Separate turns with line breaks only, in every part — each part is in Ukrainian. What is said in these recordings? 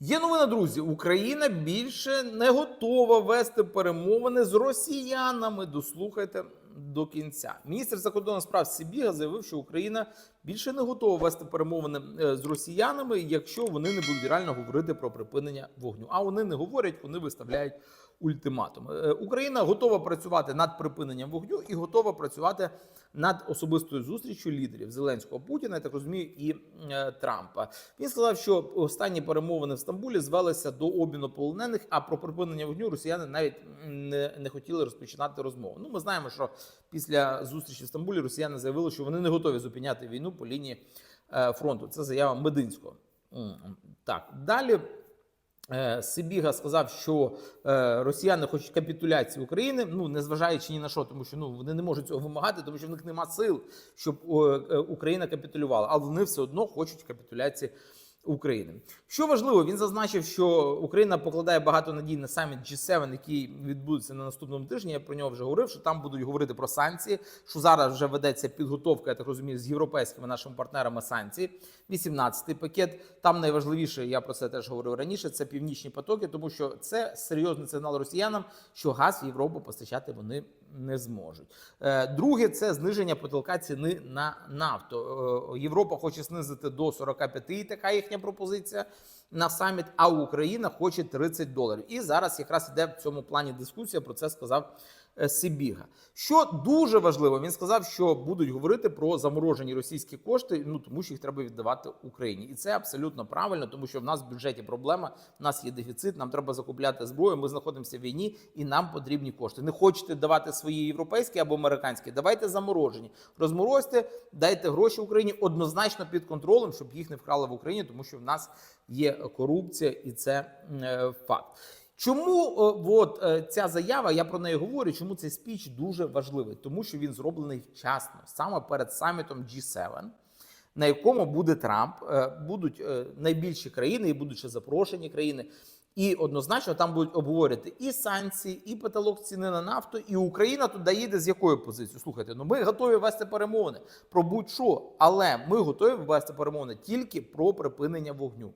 Є новина, друзі. Україна більше не готова вести перемовини з росіянами. Дослухайте до кінця. Міністр закордонних справ Сібіга заявив, що Україна більше не готова вести перемовини е, з росіянами, якщо вони не будуть реально говорити про припинення вогню. А вони не говорять, вони виставляють ультиматум. Е, Україна готова працювати над припиненням вогню і готова працювати над особистою зустрічю лідерів Зеленського Путіна, я так розумію, і е, Трампа. Він сказав, що останні перемовини в Стамбулі звелися до обміну полонених, а про припинення вогню росіяни навіть не, не хотіли розпочинати розмову. Ну, ми знаємо, що після зустрічі в Стамбулі росіяни заявили, що вони не готові зупиняти війну по лінії е, фронту. Це заява Мединського. Так, далі. Е, Сибіга сказав, що е, росіяни хочуть капітуляції України, ну незважаючи ні на що, тому що ну вони не можуть цього вимагати, тому що в них нема сил, щоб Україна капітулювала, але вони все одно хочуть капітуляції України. Що важливо, він зазначив, що Україна покладає багато надій на саміт G7, який відбудеться на наступному тижні. Я про нього вже говорив. Що там будуть говорити про санкції. Що зараз вже ведеться підготовка, я так розумію, з європейськими нашими партнерами санкцій. 18-й пакет. Там найважливіше, я про це теж говорив раніше. Це північні потоки, тому що це серйозний сигнал росіянам, що газ в Європу постачати вони не зможуть. Е, Друге, це зниження потолка ціни на нафту. Е, Європа хоче знизити до 45, така їхня пропозиція на саміт. А Україна хоче 30 доларів. І зараз якраз іде в цьому плані дискусія. Про це сказав Сибіга. Що дуже важливо, він сказав, що будуть говорити про заморожені російські кошти, ну тому що їх треба віддавати Україні, і це абсолютно правильно, тому що в нас в бюджеті проблема, в нас є дефіцит, нам треба закупляти зброю. Ми знаходимося в війні, і нам потрібні кошти. Не хочете давати свої європейські або американські, давайте заморожені. Розморозьте, дайте гроші Україні однозначно під контролем, щоб їх не вкрали в Україні, тому що в нас є корупція, і це е, факт. Чому е, от е, ця заява? Я про неї говорю. Чому цей спіч дуже важливий? Тому що він зроблений вчасно, саме перед самітом G7, на якому буде Трамп, е, будуть найбільші країни і будуть ще запрошені країни. І однозначно там будуть обговорювати і санкції, і потолок ціни на нафту. І Україна туди їде з якою позицією? Слухайте, ну ми готові вести перемовини про будь-що, але ми готові вести перемовини тільки про припинення вогню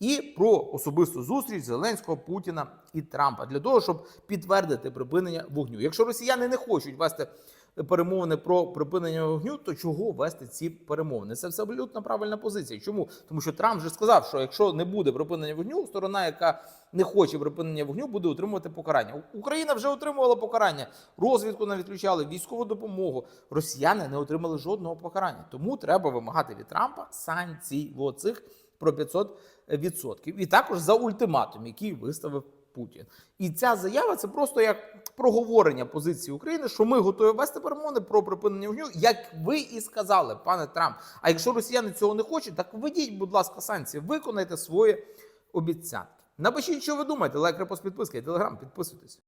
і про особисту зустріч Зеленського, Путіна і Трампа для того, щоб підтвердити припинення вогню. Якщо росіяни не хочуть вести перемовини про припинення вогню, то чого вести ці перемовини? Це абсолютно правильна позиція. Чому? Тому що Трамп вже сказав, що якщо не буде припинення вогню, сторона, яка не хоче припинення вогню, буде отримувати покарання. Україна вже отримувала покарання, розвідку не відключали, військову допомогу. Росіяни не отримали жодного покарання. Тому треба вимагати від Трампа санкцій оцих про 500%. І також за ультиматум, який виставив Путін. І ця заява це просто як проговорення позиції України, що ми готові вести перемовини про припинення вогню, як ви і сказали, пане Трамп. А якщо росіяни цього не хочуть, так введіть, будь ласка, санкції, виконайте свої обіцянки. Напишіть, що ви думаєте, лайк, репост, підписка і телеграм, підписуйтесь.